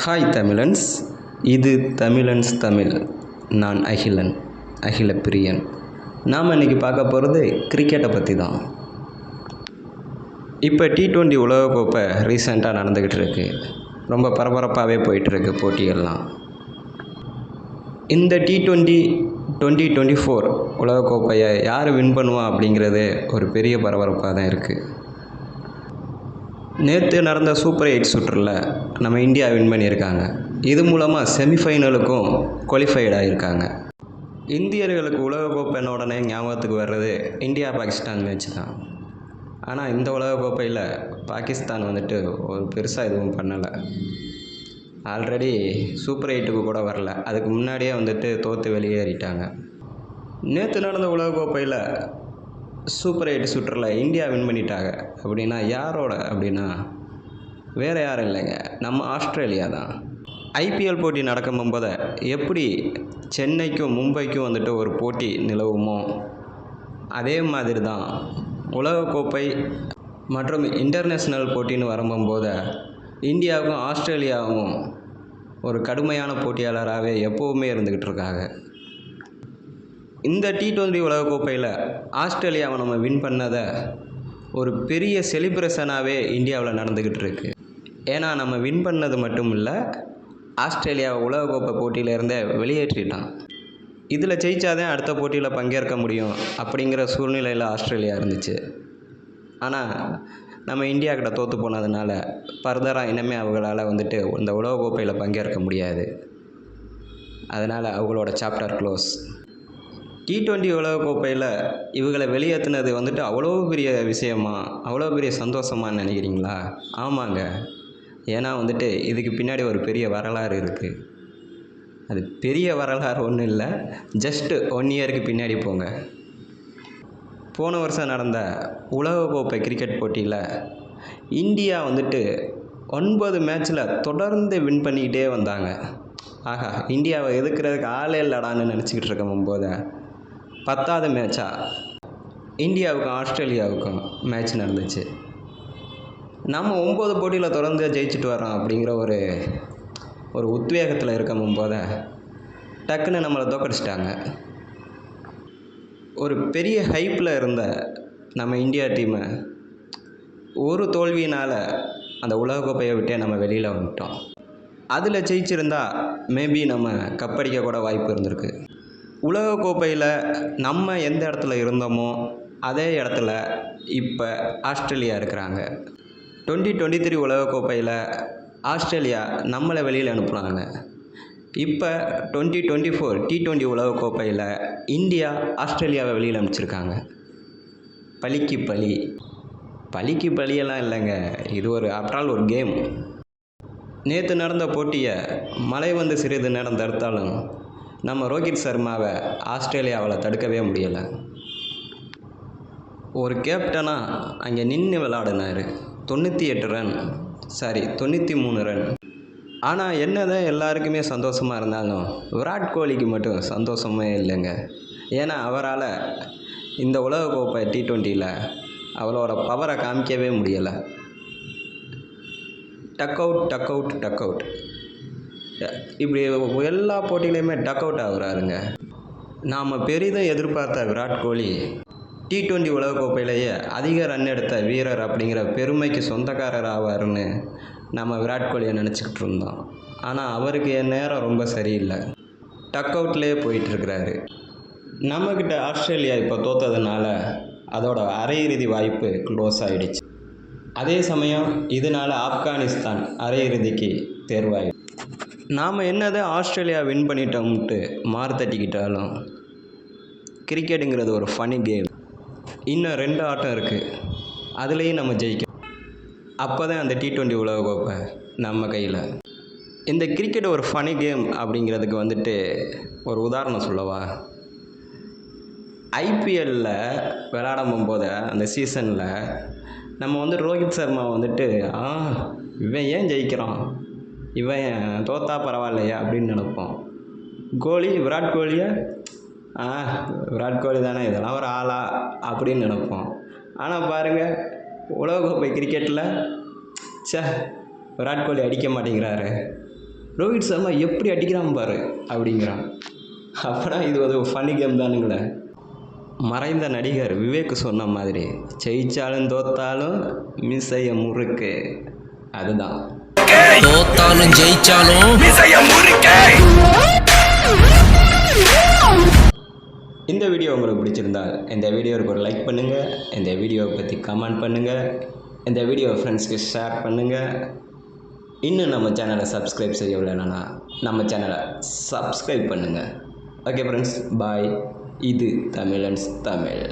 Hi Tamizhans. இது தமிழன்ஸ் தமிழ். நான் அகிலன் அகில பிரியன். நாம் இன்றைக்கி பார்க்க போகிறது கிரிக்கெட்டை பற்றி தான் இப்போ டி டுவெண்ட்டி உலகக்கோப்பை ரீசெண்டாக நடந்துக்கிட்டு இருக்கு. ரொம்ப பரபரப்பாகவே போயிட்டுருக்கு போட்டிகள்லாம். இந்த T twenty twenty twenty four உலகக்கோப்பையை யார் வின் பண்ணுவா அப்படிங்கிறது ஒரு பெரிய பரபரப்பாக தான் இருக்குது நேற்று நடந்த சூப்பர் எயிட் சுற்றில் நம்ம இந்தியா வின் பண்ணியிருக்காங்க. இது மூலமாக செமிஃபைனலுக்கும் குவாலிஃபைட் ஆகியிருக்காங்க இந்தியர்களுக்கு உலகக்கோப்பைன உடனே ஞாபகத்துக்கு வர்றது இந்தியா பாகிஸ்தான் மேட்ச் தான். ஆனால் இந்த உலகக்கோப்பையில் பாகிஸ்தான் வந்துட்டு ஒரு பெருசாக எதுவும் பண்ணலை. ஆல்ரெடி சூப்பர் எயிட்டுக்கு கூட வரல. அதுக்கு முன்னாடியே வந்துட்டு தோற்று வெளியேறிட்டாங்க. நேற்று நடந்த உலகக்கோப்பையில் சூப்பர் எயிட் சுற்றில் இந்தியா வின் பண்ணிட்டாங்க. அப்படின்னா யாரோட? அப்படின்னா வேறு யாரும் இல்லைங்க. நம்ம ஆஸ்திரேலியா தான். ஐபிஎல் போட்டி நடக்கும் போது எப்படி சென்னைக்கும் மும்பைக்கும் வந்துட்டு ஒரு போட்டி நிலவுமோ அதே மாதிரி தான் உலகக்கோப்பை மற்றும் இன்டர்நேஷ்னல் போட்டின்னு வரும்போது இந்தியாவுக்கும் ஆஸ்திரேலியாவும் ஒரு கடுமையான போட்டியாளராகவே எப்போவுமே இருந்துக்கிட்டு இருக்காங்க. இந்த டி டுவெண்ட்டி உலகக்கோப்பையில் ஆஸ்திரேலியாவை நம்ம வின் பண்ணதை ஒரு பெரிய செலிப்ரேஷனாகவே இந்தியாவில் நடந்துக்கிட்டு இருக்கு. ஏன்னா நம்ம வின் பண்ணது மட்டும் இல்லை ஆஸ்திரேலியாவை உலகக்கோப்பை போட்டியிலேருந்தே வெளியேற்றிட்டான். இதில் ஜெயிச்சாதான் அடுத்த போட்டியில் பங்கேற்க முடியும் அப்படிங்கிற சூழ்நிலையில் ஆஸ்திரேலியா இருந்துச்சு. ஆனால் நம்ம இந்தியா கிட்ட தோற்று போனதுனால ஃபர்தராக இனிமேல் அவங்களால் வந்துட்டு இந்த உலகக்கோப்பையில் பங்கேற்க முடியாது. அதனால் அவங்களோட சாப்டர் க்ளோஸ் டி டுவெண்ட்டி உலகக்கோப்பையில் இவங்களை வெளியேற்றினது வந்துட்டு அவ்வளோ பெரிய விஷயமா? அவ்வளோ பெரிய சந்தோஷமான்னு நினைக்கிறீங்களா? ஆமாங்க. ஏன்னா வந்துட்டு இதுக்கு பின்னாடி ஒரு பெரிய வரலாறு இருக்குது அது பெரிய வரலாறு ஒன்றும் இல்லை. ஜஸ்ட்டு ஒன் இயருக்கு பின்னாடி போங்க. போன வருஷம் நடந்த உலகக்கோப்பை கிரிக்கெட் போட்டியில் இந்தியா வந்துட்டு ஒன்பது மேட்ச்சில் தொடர்ந்து வின் பண்ணிக்கிட்டே வந்தாங்க. ஆஹா இந்தியாவை எதுக்குறதுக்கு ஆளே இல்லடான்னு நினச்சிக்கிட்டு இருக்கும் போது பத்தாவது மேட்சாக இந்தியாவுக்கும் ஆஸ்திரேலியாவுக்கும் மேட்ச் நடந்துச்சு. நம்ம ஒம்பது போட்டியில் தொடர்ந்து ஜெயிச்சுட்டு வரோம் அப்படிங்கிற ஒரு ஒரு உத்வேகத்தில் இருக்கும் போத டக்குன்னு நம்மளை தோக்கடிச்சிட்டாங்க. ஒரு பெரிய ஹைப்பில் இருந்த நம்ம இந்தியா டீமை ஒரு தோல்வியினால் அந்த உலகக்கோப்பையை விட்டே நம்ம வெளியில் வந்துட்டோம். அதில் ஜெயிச்சிருந்தா மேபி நம்ம கப்படிக்க கூட வாய்ப்பு இருந்திருக்கு. உலகக்கோப்பையில் நம்ம எந்த இடத்துல இருந்தோமோ அதே இடத்துல இப்போ ஆஸ்திரேலியா இருக்கிறாங்க. டுவெண்ட்டி டுவெண்ட்டி த்ரீ உலகக்கோப்பையில் ஆஸ்திரேலியா நம்மளை வெளியில் அனுப்புனாங்க. இப்போ twenty twenty four T twenty உலகக்கோப்பையில் India ஆஸ்திரேலியாவை வெளியில் அனுப்பிச்சிருக்காங்க. பலிக்கு பலி. பலிக்கு பலியெல்லாம் இல்லைங்க. இது ஒரு ஆஃப்டரால் ஒரு கேம் நேற்று நடந்த போட்டியை மழை வந்து சிறிது நேரம் தடுத்தாலும் நம்ம ரோஹித் சர்மாவை ஆஸ்திரேலியாவில் தடுக்கவே முடியலை. ஒரு கேப்டனாக அங்கே நின்று விளாடினார். தொண்ணூற்றி எட்டு ரன். சாரி தொண்ணூற்றி மூணு ரன். ஆனால் என்னதான் எல்லாருக்குமே சந்தோஷமாக இருந்தாலும் விராட் கோலிக்கு மட்டும் சந்தோஷமே இல்லைங்க. ஏன்னா அவரால் இந்த உலகக்கோப்பை டி ட்வெண்ட்டியில் அவளோட பவரை காமிக்கவே முடியலை. Duck out duck out duck out இப்படி எல்லா போட்டியிலையுமே டக் அவுட் ஆகுறாருங்க. நாம் பெரிதும் எதிர்பார்த்த விராட் கோலி டி டுவெண்ட்டி உலகக்கோப்பையிலேயே அதிக ரன் எடுத்த வீரர் அப்படிங்கிற பெருமைக்கு சொந்தக்காரர் ஆவார்னு நம்ம விராட் கோலியை நினச்சிக்கிட்டு இருந்தோம். ஆனால் அவருக்கு என் நேரம் ரொம்ப சரியில்லை. டக் அவுட்லேயே போயிட்டுருக்கிறாரு. நம்மக்கிட்ட ஆஸ்திரேலியா இப்போ தோத்ததுனால அதோட அரையிறுதி வாய்ப்பு க்ளோஸ் ஆகிடுச்சு அதே சமயம் இதனால் ஆப்கானிஸ்தான் அரையிறுதிக்கு தேர்வாயிடும் நாம் என்னதான் ஆஸ்திரேலியா வின் பண்ணிட்டோம்ட்டு மாறு தட்டிக்கிட்டாலும் கிரிக்கெட்டுங்கிறது ஒரு ஃபனி கேம் இன்னும் ரெண்டு ஆட்டம் இருக்குது அதுலேயும் நம்ம ஜெயிக்கணும். அப்போ தான் அந்த டி ட்வெண்ட்டி உலகக்கோப்பை நம்ம கையில். இந்த கிரிக்கெட் ஒரு ஃபனி கேம் அப்படிங்கிறதுக்கு வந்துட்டு ஒரு உதாரணம் சொல்லவா? ஐபிஎல்லில் விளாடும் போது அந்த சீசனில் நம்ம வந்து ரோஹித் சர்மா வந்துட்டு ஆ இவன் ஏன் ஜெயிக்கிறான்? இவன் தோத்தா பரவாயில்லையா அப்படின்னு நினைப்போம். கோலி விராட் கோலியை ஆ விராட் கோலி தானே இதெல்லாம் ஒரு ஆளா அப்படின்னு நினைப்போம். ஆனால் பாருங்கள் உலகக்கோப்பை கிரிக்கெட்டில் சே விராட் கோலி அடிக்க மாட்டேங்கிறாரு. ரோஹித் சர்மா எப்படி அடிக்கிறான் பாரு அப்படிங்கிறான். அப்புறம் இது ஒரு ஃபன்னி கேம் தானுங்களே. மறைந்த நடிகர் விவேக் சொன்ன மாதிரி ஜெயிச்சாலும் தோத்தாலும் மிஸ்ஸைய முறுக்கு. அதுதான். தோத்தாலும் ஜெயிச்சாலும் இந்த வீடியோ உங்களுக்கு பிடிச்சிருந்தால் இந்த வீடியோவுக்கு ஒரு லைக் பண்ணுங்கள் இந்த வீடியோவை பற்றி கமெண்ட் பண்ணுங்கள் இந்த வீடியோ ஃப்ரெண்ட்ஸ்க்கு ஷேர் பண்ணுங்கள் இன்னும் நம்ம சேனலை சப்ஸ்கிரைப் செய்யவில்லைன்னா நம்ம சேனலை சப்ஸ்கிரைப் பண்ணுங்கள் ஓகே ஃப்ரெண்ட்ஸ் பாய் இது தமிழன்ஸ் தமிழ்.